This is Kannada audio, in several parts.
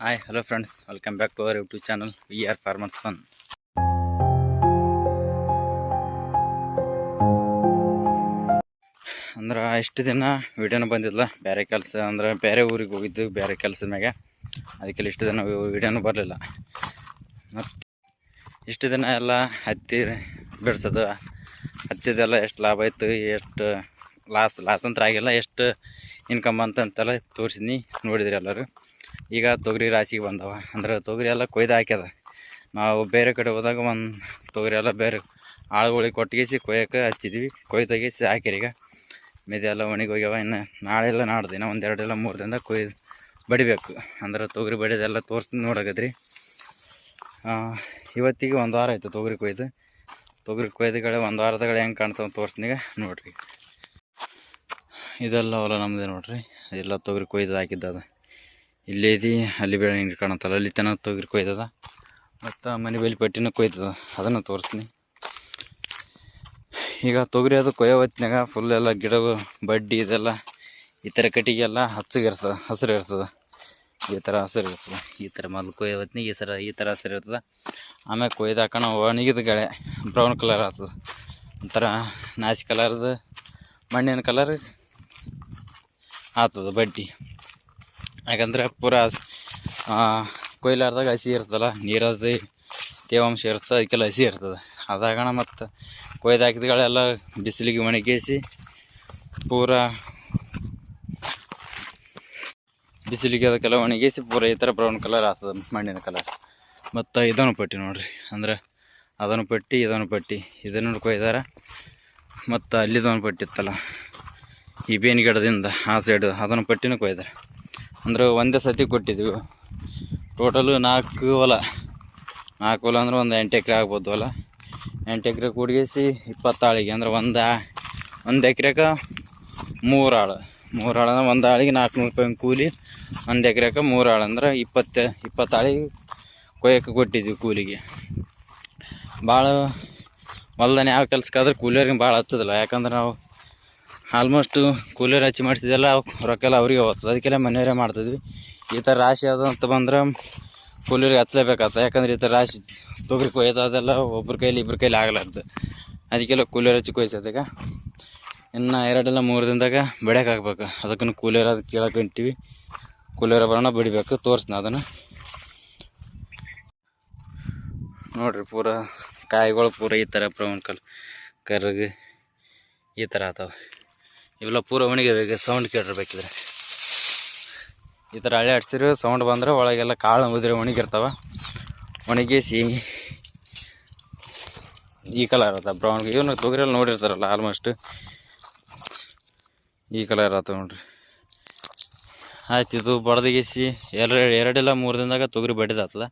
Hi hello friends welcome back to our YouTube channel we are farmers fun ಅಂದ್ರೆ ಇಷ್ಟು ದಿನ ವಿಡಿಯೋನ ಬಂದಿಲ್ಲ ಬೇರೆ ಕೆಲಸ ಅಂದ್ರೆ ಬೇರೆ ಊರಿಗೆ ಹೋಗಿದ್ದು ಬೇರೆ ಕೆಲಸದ ಮ್ಯಾಗೆ. ಅದಕ್ಕೆಲ್ಲ ಇಷ್ಟು ದಿನ ವೀಡಿಯೋನು ಬರಲಿಲ್ಲ. ಮತ್ತು ಇಷ್ಟು ದಿನ ಎಲ್ಲ ಹತ್ತಿ ಬಿಡ್ಸೋದು, ಹತ್ತಿದೆಲ್ಲ ಎಷ್ಟು ಲಾಭ ಆಯಿತು, ಎಷ್ಟು ಲಾಸ್ ಲಾಸ್ ಅಂತ ಆಗಿಲ್ಲ. ಎಷ್ಟು ಇನ್ಕಮ್ ಅಂತ ಅಂತೆಲ್ಲ ತೋರಿಸಿದ್ನಿ, ನೋಡಿದ್ರಿ ಎಲ್ಲರೂ. ಈಗ ತೊಗರಿ ರಾಶಿಗೆ ಬಂದವ. ಅಂದ್ರೆ ತೊಗರಿ ಎಲ್ಲ ಕೊಯ್ದು ಹಾಕ್ಯದ. ನಾವು ಬೇರೆ ಕಡೆ ಹೋದಾಗ ಒಂದು ತೊಗರಿ ಎಲ್ಲ ಬೇರೆ ಆಳುಗಳಿಗೆ ಕೊಟ್ಟಿಗೆಸಿ ಕೊಯ್ಯಕ್ಕೆ ಹಚ್ಚಿದ್ವಿ. ಕೊಯ್ದು ತೆಗೆಸಿ ಹಾಕಿರಿ ಈಗ. ಮೆದೆ ಎಲ್ಲ ಒಣಗಿ ಹೋಗ್ಯಾವ. ಇನ್ನು ನಾಳೆಲ್ಲ ನಾಡ್ದು. ಇನ್ನೂ ಒಂದು ಎರಡೆಲ್ಲ ಮೂರು ದಿನದಾಗ ಕೊಯ್ದು ಬಡಿಬೇಕು. ಅಂದ್ರೆ ತೊಗರಿ ಬಡಿದೆಲ್ಲ ತೋರಿಸ್ತೀನಿ ನೋಡಕತ್ರಿ ಇವತ್ತಿಗೆ ಒಂದು ವಾರ ಆಯಿತು ತೊಗರಿ ಕೊಯ್ದು. ತೊಗರಿ ಕೊಯ್ದುಗಳೇ ಒಂದು ವಾರದಗಳು ಹೆಂಗೆ ಕಾಣ್ತಾವೆ ತೋರಿಸ್ನೀಗ ನೋಡಿರಿ. ಇದೆಲ್ಲ ಹೊಲ ನಮ್ಮದೇ ನೋಡಿರಿ. ಎಲ್ಲ ತೊಗರಿ ಕೊಯ್ದು ಹಾಕಿದ್ದ ಅದು ಇಲ್ಲೇ ಐತಿ ಅಲ್ಲಿ ಬೇಡ ಹಿಂಗೆ ಕಾಣತ್ತಲ್ಲ, ಅಲ್ಲಿ ತನಕ ತೊಗರಿ ಕೊಯ್ತದ. ಮತ್ತು ಮನೆ ಬೇಲಿ ಪಟ್ಟಿನೂ ಕೊಯ್ತದ, ಅದನ್ನು ತೋರಿಸ್ತೀನಿ. ಈಗ ತೊಗರಿ ಅದು ಕೊಯ್ಯೋ ಹೊತ್ತಿನಾಗ ಫುಲ್ ಎಲ್ಲ ಗಿಡ ಬಡ್ಡಿ ಇದೆಲ್ಲ, ಈ ಥರ ಕಟ್ಟಿಗೆ ಎಲ್ಲ ಹಚ್ಚಗಿರ್ತದೆ, ಹಸಿರು ಇರ್ತದೆ. ಈ ಥರ ಹಸಿರು ಇರ್ತದೆ, ಈ ಥರ ಮೊದಲು ಕೊಯ್ಯೋ ಹೊತ್ತಿನ ಈ ಥರ ಈ ಥರ ಹಸಿರು ಇರ್ತದೆ. ಆಮೇಲೆ ಕೊಯ್ದು ಹಾಕೋಣ ಒಣಗಿದ ಗಳೆ ಬ್ರೌನ್ ಕಲರ್ ಆಗ್ತದೆ ಒಂಥರ ನಾಸಿ ಕಲರ್ದು ಮಣ್ಣಿನ ಕಲರ್ ಆಗ್ತದೆ ಬಡ್ಡಿ. ಯಾಕಂದ್ರೆ ಪೂರ ಕೊಯ್ಲಾರ್ದಾಗ ಹಸಿ ಇರ್ತದಲ್ಲ ನೀರದು ತೇವಾಂಶ ಇರ್ತದೆ, ಅದಕ್ಕೆಲ್ಲ ಹಸಿ ಇರ್ತದೆ. ಅದಾಗಣ ಮತ್ತು ಕೊಯ್ದು ಹಾಕಿದಗಳೆಲ್ಲ ಬಿಸಿಲಿಗೆ ಒಣಗಿಸಿ ಪೂರ ಬಿಸಿಲಿಗೆ ಅದಕ್ಕೆಲ್ಲ ಒಣಗಿಸಿ ಪೂರ ಈ ಥರ ಬ್ರೌನ್ ಕಲರ್ ಆಗ್ತದೆ, ಮಣ್ಣಿನ ಕಲರ್ ಮತ್ತು ಇದನ್ನು ಪಟ್ಟಿ ನೋಡ್ರಿ. ಅಂದ್ರೆ ಅದನ್ನು ಪಟ್ಟಿ, ಇದನ್ನು ಪಟ್ಟಿ. ಇದನ್ನು ಕೊಯ್ದಾರ. ಮತ್ತು ಅಲ್ಲಿದೊಂದು ಪಟ್ಟಿ ಇತ್ತಲ್ಲ, ಈ ಬೇವಿನ ಗಿಡದಿಂದ ಆ ಸೈಡು ಅದನ್ನು ಪಟ್ಟಿನೂ ಕೊಯ್ದಾರೆ. ಅಂದ್ರೆ ಒಂದೇ ಸತಿ ಕೊಟ್ಟಿದ್ವಿ. ಟೋಟಲು ನಾಲ್ಕು ಹೊಲ. ನಾಲ್ಕು ಹೊಲ ಅಂದ್ರೆ ಒಂದು ಎಂಟು ಎಕರೆ ಆಗ್ಬೋದು ಹೊಲ. ಎಂಟು ಎಕರೆ ಕೂಡಿಗಿಸಿ ಇಪ್ಪತ್ತಾಳಿಗೆ ಅಂದ್ರೆ ಒಂದು ಒಂದು ಎಕರೆಗೆ ಮೂರು ಆಳು. ಮೂರು ಆಳು ಅಂದ್ರೆ ಒಂದು ಆಳಿಗೆ ನಾಲ್ಕುನೂರು ರೂಪಾಯಿ ಕೂಲಿ, ಒಂದು ಎಕರೆಗೆ ಮೂರು ಆಳು ಅಂದ್ರೆ ಇಪ್ಪತ್ತು ಇಪ್ಪತ್ತು ಆಳಿಗೆ ಕೊಯ್ಯಕ್ಕೆ ಕೊಟ್ಟಿದ್ವಿ ಕೂಲಿಗೆ. ಭಾಳ ಹೊಲ್ದಾನೆ ಯಾವ ಕೆಲ್ಸಕ್ಕಾದ್ರೆ ಕೂಲಿಯವ್ರಿಗೆ ಭಾಳ ಹಚ್ಚೋದಿಲ್ಲ. ಯಾಕಂದ್ರೆ ನಾವು ಆಲ್ಮೋಸ್ಟು ಕೂಲಿಯರ್ ಹಚ್ಚಿ ಮಾಡಿಸಿದೆಲ್ಲ ರೊಕ್ಕೆಲ್ಲ ಅವ್ರಿಗೆ ಹೋಗ್ತದೆ. ಅದಕ್ಕೆಲ್ಲ ಮನೆಯವರೇ ಮಾಡ್ತಿದ್ವಿ. ಈ ಥರ ರಾಶಿ ಅದು ಅಂತ ಬಂದ್ರೆ ಕೂಲಿಯವ್ರಿಗೆ ಹಚ್ಚಲೇಬೇಕಾಗ್ತದೆ. ಯಾಕಂದ್ರೆ ಈ ಥರ ರಾಶಿ ತೊಗರಿ ಕೊಯ್ಯೋದು, ಅದೆಲ್ಲ ಒಬ್ಬರ ಕೈಲಿ ಇಬ್ಬರ ಕೈಲಿ ಆಗಲಾರ್ದು. ಅದಕ್ಕೆಲ್ಲ ಕೂಲಿಯರ್ ಹಚ್ಚಿ ಕೊಯ್ಸೋದಾಗ ಇನ್ನು ಎರಡೆಲ್ಲ ಮೂರು ದಿನದಾಗ ಬೆಳೆಯಕ್ಕೆ ಹಾಕ್ಬೇಕು. ಅದಕ್ಕೂ ಕೂಲಿಯರ್ ಅದು ಕೇಳಕ್ಕೆ ಹೊಂಟೀವಿ. ಕೂಲರ್ ಬರೋಣ, ಬಿಡಬೇಕು. ತೋರಿಸ್ತೀನಿ ಅದನ್ನು. ನೋಡಿರಿ ಪೂರ ಕಾಯಿಗಳು ಪೂರ ಈ ಥರ ಬ್ರೌನ್ ಕಲ್ ಕರ್ರಗೆ ಈ ಥರ ಆತಾವೆ. ಇವೆಲ್ಲ ಪೂರ ಒಣಗಿವೆ ಸೌಂಡ್ ಕೇಳಿರ್ಬೇಕಿದ್ರೆ. ಈ ಥರ ಹಳೆ ಹಡ್ಸಿರು ಸೌಂಡ್ ಬಂದ್ರೆ ಒಳಗೆಲ್ಲ ಕಾಳು ಉದುರಿ ಒಣಗಿರ್ತಾವ ಒಣಗಿಸಿ ಈ ಕಲರ್ ಅದ ಬ್ರೌನ್ ಇವನು ತೊಗರಿಯಲ್ಲಿ ನೋಡಿರ್ತಾರಲ್ಲ ಆಲ್ಮೋಸ್ಟ್ ಈ ಕಲರ್ ಆತ ನೋಡ್ರಿ. ಆಯ್ತು, ಇದು ಬಡ್ದಗಿಸಿ ಎರಡು, ಎರಡೆಲ್ಲ ಮೂರು ದಿನದಾಗ ತೊಗರಿ ಬಡಿದಾತದ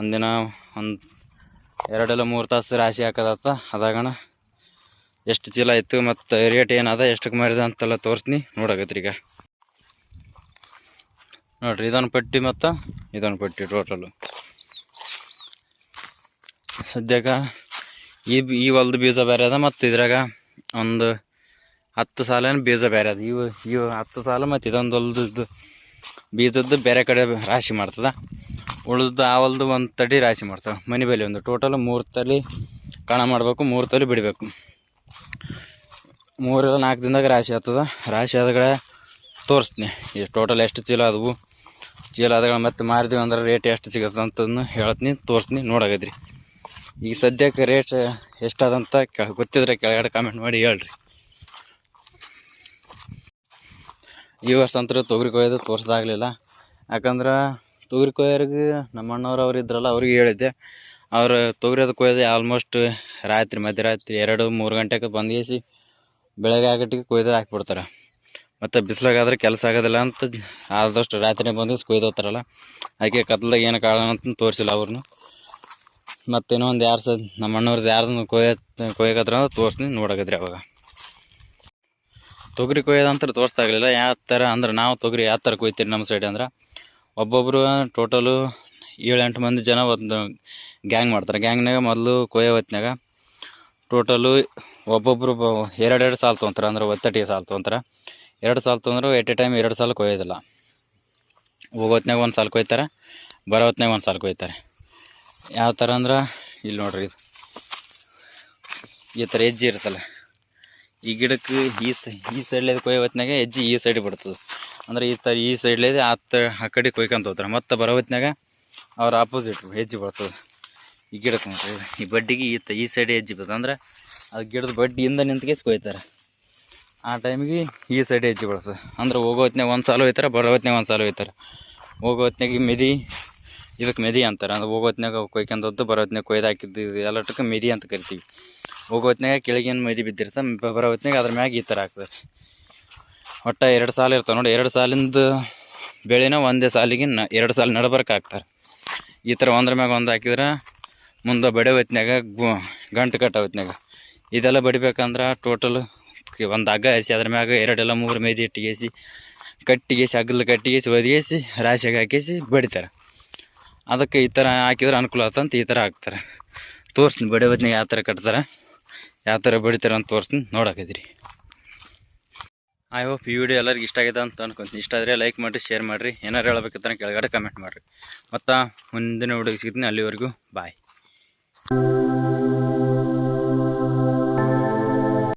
ಒಂದಿನ ಒಂದು, ಎರಡೆಲ್ಲ ಮೂರು ತಾಸು ರಾಶಿ ಹಾಕೋದಾತ ಅದಾಗಣ ಎಷ್ಟು ಚೀಲ ಇತ್ತು ಮತ್ತು ರೇಟ್ ಏನದ ಎಷ್ಟಕ್ಕೆ ಮಾರಿದ ಅಂತೆಲ್ಲ ತೋರಿಸ್ತೀನಿ ನೋಡಾಕತ್ರಿ ಈಗ. ನೋಡ್ರಿ, ಇದೊಂದು ಪಟ್ಟಿ ಮತ್ತು ಇದೊಂದು ಪಟ್ಟಿ ಟೋಟಲು ಸದ್ಯಕ್ಕೆ ಈ ಈ ಹೊಲ್ದು ಬೀಜ ಬೇರೆ ಅದ ಮತ್ತು ಇದ್ರಾಗ ಒಂದು ಹತ್ತು ಸಾಲೇನು ಬೀಜ ಬೇರೆ ಅದ. ಇವು ಇವು ಹತ್ತು ಸಾಲ ಮತ್ತು ಇದೊಂದು ಹೊಲ್ದದ್ದು ಬೀಜದ್ದು ಬೇರೆ ಕಡೆ ರಾಶಿ ಮಾಡ್ತದೆ. ಉಳಿದು ಆ ಹೊಲ್ದು ಒಂದು ತಡಿ ರಾಶಿ ಮಾಡ್ತದೆ. ಮನೆ ಬೆಲೆ ಒಂದು ಟೋಟಲ್ ಮೂರು ತಲೆ, ಕಣ ಮಾಡಬೇಕು, ಮೂರು ತಲೆ ಬಿಡಬೇಕು. ಮೂರಲ್ಲ ನಾಲ್ಕು ದಿನದಾಗ ರಾಶಿ ಆಗ್ತದ. ರಾಶಿ ಆದಾಗ ತೋರಿಸ್ತೀನಿ. ಈ ಟೋಟಲ್ ಎಷ್ಟು ಚೀಲ ಆದವು? ಚೀಲ ಆದಗಳ ಮತ್ತೆ ಮಾರಿದ್ವಿ ಅಂದ್ರೆ ರೇಟ್ ಎಷ್ಟು ಸಿಗತ್ತೆ ಅಂತಂದು ಹೇಳ್ತೀನಿ, ತೋರಿಸ್ತೀನಿ, ನೋಡಾಗದ್ರಿ. ಈಗ ಸದ್ಯಕ್ಕೆ ರೇಟ್ ಎಷ್ಟಾದಂತ ಕೆ ಗೊತ್ತಿದ್ರೆ ಕೆಳಗಡೆ ಕಾಮೆಂಟ್ ಮಾಡಿ ಹೇಳ್ರಿ. ಈ ವರ್ಷ ಅಂತೂ ತೊಗರಿ ಕೊಯ್ದು ತೋರಿಸ್ದಾಗಲಿಲ್ಲ. ಯಾಕಂದ್ರೆ ತೊಗರಿ ಕೊಯ್ಯೋರಿಗೆ ನಮ್ಮ ಅಣ್ಣವ್ರು ಅವ್ರು ಇದ್ರಲ್ಲ, ಅವ್ರಿಗೆ ಹೇಳಿದ್ದೆ. ಅವ್ರು ತೊಗರಿ ಅದು ಕೊಯ್ದು ಆಲ್ಮೋಸ್ಟ್ ರಾತ್ರಿ, ಮಧ್ಯರಾತ್ರಿ ಎರಡು ಮೂರು ಗಂಟೆಗೆ ಬಂದೇಸಿ ಬೆಳಗ್ಗೆ ಆಗಟ್ಟಿಗೆ ಕೊಯ್ದು ಹಾಕ್ಬಿಡ್ತಾರೆ. ಮತ್ತು ಬಿಸಿಲಾಗಾದ್ರೆ ಕೆಲಸ ಆಗೋದಿಲ್ಲ ಅಂತ ಆದಷ್ಟು ರಾತ್ರಿ ಬಂದು ಕೊಯ್ದು ಹೋಗ್ತಾರಲ್ಲ ಅದಕ್ಕೆ ಕತ್ಲಾಗ ಏನು ಕಾರಣ ಅಂತ ತೋರಿಸಿಲ್ಲ ಅವ್ರನ್ನು ಮತ್ತೇನೋ ಒಂದು ಯಾರು ಸಹ ನಮ್ಮ ಅಣ್ಣವ್ರದ್ದು ಯಾರ್ದು ಕೊಯ್ಯ, ಕೊಯ್ಯಕತ್ರ ಅಂದ್ರೆ ತೋರಿಸ್ತೀನಿ, ನೋಡಕತ್ರಿ ಅವಾಗ. ತೊಗರಿ ಕೊಯ್ಯೋದಂತ ತೋರಿಸ್ತಾಗಲಿಲ್ಲ ಯಾವ ಥರ ಅಂದ್ರೆ ನಾವು ತೊಗರಿ ಯಾವ ಥರ ಕೊಯ್ತೀರಿ ನಮ್ಮ ಸೈಡ್ ಅಂದ್ರೆ ಒಬ್ಬೊಬ್ಬರು ಟೋಟಲು ಏಳೆಂಟು ಮಂದಿ ಜನ ಒಂದು ಗ್ಯಾಂಗ್ ಮಾಡ್ತಾರೆ. ಗ್ಯಾಂಗ್ನಾಗ ಮೊದಲು ಕೊಯ್ಯೋ ಹೊತ್ನಾಗ ಟೋಟಲು ಒಬ್ಬೊಬ್ಬರು ಎರಡೆರಡು ಸಾಲ ತೊಗೊಂತಾರೆ. ಅಂದ್ರೆ ಒತ್ತಟಿಗೆ ಸಾಲ ತೊಗೊಂತಾರೆ. ಎರಡು ಸಾಲ ತೊಗೊಂಡ್ರು ಎಟ್ ಎ ಟೈಮ್ ಎರಡು ಸಾಲ ಕೊಯ್ಯೋದಿಲ್ಲ ಹೋಗೋತ್ನಾಗ ಒಂದು ಸಾಲ ಕೊಯ್ತಾರೆ ಬರೋ ಹೊತ್ನಾಗ ಒಂದು ಸಾಲ ಕೊಯ್ತಾರೆ ಯಾವ ಥರ ಅಂದ್ರೆ, ಇಲ್ಲಿ ನೋಡ್ರಿ ಇದು. ಈ ಥರ ಹೆಜ್ಜೆ ಇರುತ್ತಲ್ಲ. ಈ ಗಿಡಕ್ಕೆ ಈ ಸ, ಈ ಸೈಡ್ಲೇದು ಕೊಯ್ಯೋ ಹೊತ್ನಾಗ ಹೆಜ್ಜೆ ಈ ಸೈಡ್ ಬಿಡ್ತದೆ ಅಂದ್ರೆ ಈ ಥರ ಈ ಸೈಡ್ಲೇದು ಆ ಆ ಕಡೆ ಕೊಯ್ಕೊಂತ ಹೋಗ್ತಾರೆ. ಮತ್ತು ಬರೋ ಹೊತ್ನಾಗ ಅವ್ರ ಆಪೋಸಿಟ್ ಹೆಜ್ಜೆ ಬರ್ತದೆ. ಈ ಗಿಡಕ್ಕೆ ನೋಡ್ರಿ. ಈ ಬಡ್ಡಿಗೆ ಈ ತ ಈ ಸೈಡ್ ಹೆಜ್ಜೆ ಅಂದ್ರೆ ಅದು ಗಿಡದ ಬಡ್ಡಿಯಿಂದ ನಿಂತ್ಕೆ ಕೊಯ್ತಾರೆ. ಆ ಟೈಮಿಗೆ ಈ ಸೈಡ್ ಹೆಜ್ಜೆ ಬಳಸ ಅಂದ್ರೆ ಹೋಗೋ ಹೊತ್ನ್ಯಾಗ ಒಂದು ಸಾಲು ಹೋಯ್ತಾರೆ ಬರೋ ಹೊತ್ನಾಗ ಒಂದು ಸಾಲು ಹೋಯ್ತಾರೆ ಹೋಗೋ ಹೊತ್ನ್ಯಾಗ ಮೆದಿ, ಇದಕ್ಕೆ ಮೆದಿ ಅಂತಾರೆ. ಅಂದ್ರೆ ಹೋಗೋ ಹೊತ್ತಿನಾಗ ಕೊಯ್ಕೊಂಡದ್ದು ಬರೋ ಹೊತ್ತಿನಾಗ ಕೊಯ್ದು ಹಾಕಿದ್ದು ಎಲ್ಲಟಕ್ಕೆ ಮೆದಿ ಅಂತ ಕರಿತೀವಿ. ಹೋಗೋ ಹೊತ್ನ್ಯಾಗ ಕೆಳಗಿನ ಮೆದಿ ಬಿದ್ದಿರ್ತ ಬರೋ ಹೊತ್ತಿನಾಗ ಅದ್ರ ಮ್ಯಾಗ ಈ ಥರ ಹಾಕ್ತಾರೆ. ಒಟ್ಟು ಎರಡು ಸಾಲು ಇರ್ತಾವೆ ನೋಡಿ. ಎರಡು ಸಾಲಿಂದ ಬೆಳೆನ ಒಂದೇ ಸಾಲಿಗೆ ನ ಎರಡು ಸಾಲ ನಡಬರ್ಕೆ ಹಾಕ್ತಾರೆ. ಈ ಥರ ಒಂದ್ರ ಮ್ಯಾಗ ಒಂದು ಹಾಕಿದ್ರೆ ಮುಂದೆ ಬಡೆ ಹೊತ್ನ್ಯಾಗ ಗು, ಗಂಟು ಕಟ್ಟ ಹೊತ್ನ್ಯಾಗ ಇದೆಲ್ಲ ಬಡಿಬೇಕಂದ್ರೆ ಟೋಟಲ್ ಒಂದು ಹಗ್ಗ ಎಸಿ, ಅದ್ರ ಮ್ಯಾಗ ಎರಡೆಲ್ಲ ಮೂರು ಮೇದಿ ಇಟ್ಟಿಗೆಸಿ, ಕಟ್ಟಿಗೆಸಿ ಹಗ್ಗಲ್ ಕಟ್ಟಿಗೆಸಿ, ಒದಗಿಸಿ, ರಾಶಿಯಾಗ ಹಾಕಿಸಿ ಬಡಿತಾರೆ. ಅದಕ್ಕೆ ಈ ಥರ ಹಾಕಿದ್ರೆ ಅನುಕೂಲ ಆತಂತ ಈ ಥರ ಹಾಕ್ತಾರೆ. ತೋರಿಸ್ತೀನಿ ಬಡೆ ಹೊತ್ನ್ಯಾಗ ಯಾವ ಥರ ಕಟ್ತಾರೆ, ಯಾವ ಥರ ಬಡಿತಾರೆ ಅಂತ ತೋರಿಸ್ತೀನಿ ನೋಡಾಕಿದ್ರಿ ಐ ಹೋಪ್ ಈ ವಿಡಿಯೋ ಎಲ್ಲರಿಗೂ ಇಷ್ಟ ಆಗಿದೆ ಅಂತ ಅನ್ಕೊಂತೀನಿ. ಇಷ್ಟ ಆದರೆ ಲೈಕ್ ಮಾಡಿರಿ ಶೇರ್ ಮಾಡಿರಿ. ಏನಾರು ಹೇಳ್ಬೇಕಂತ ಕೆಳಗಡೆ ಕಮೆಂಟ್ ಮಾಡಿರಿ. ಮತ್ತು ಮುಂದಿನ ವಿಡಿಯೋಗೆ ಸಿಗ್ತೀನಿ ಅಲ್ಲಿವರೆಗೂ. ಬಾಯ್ Thank you.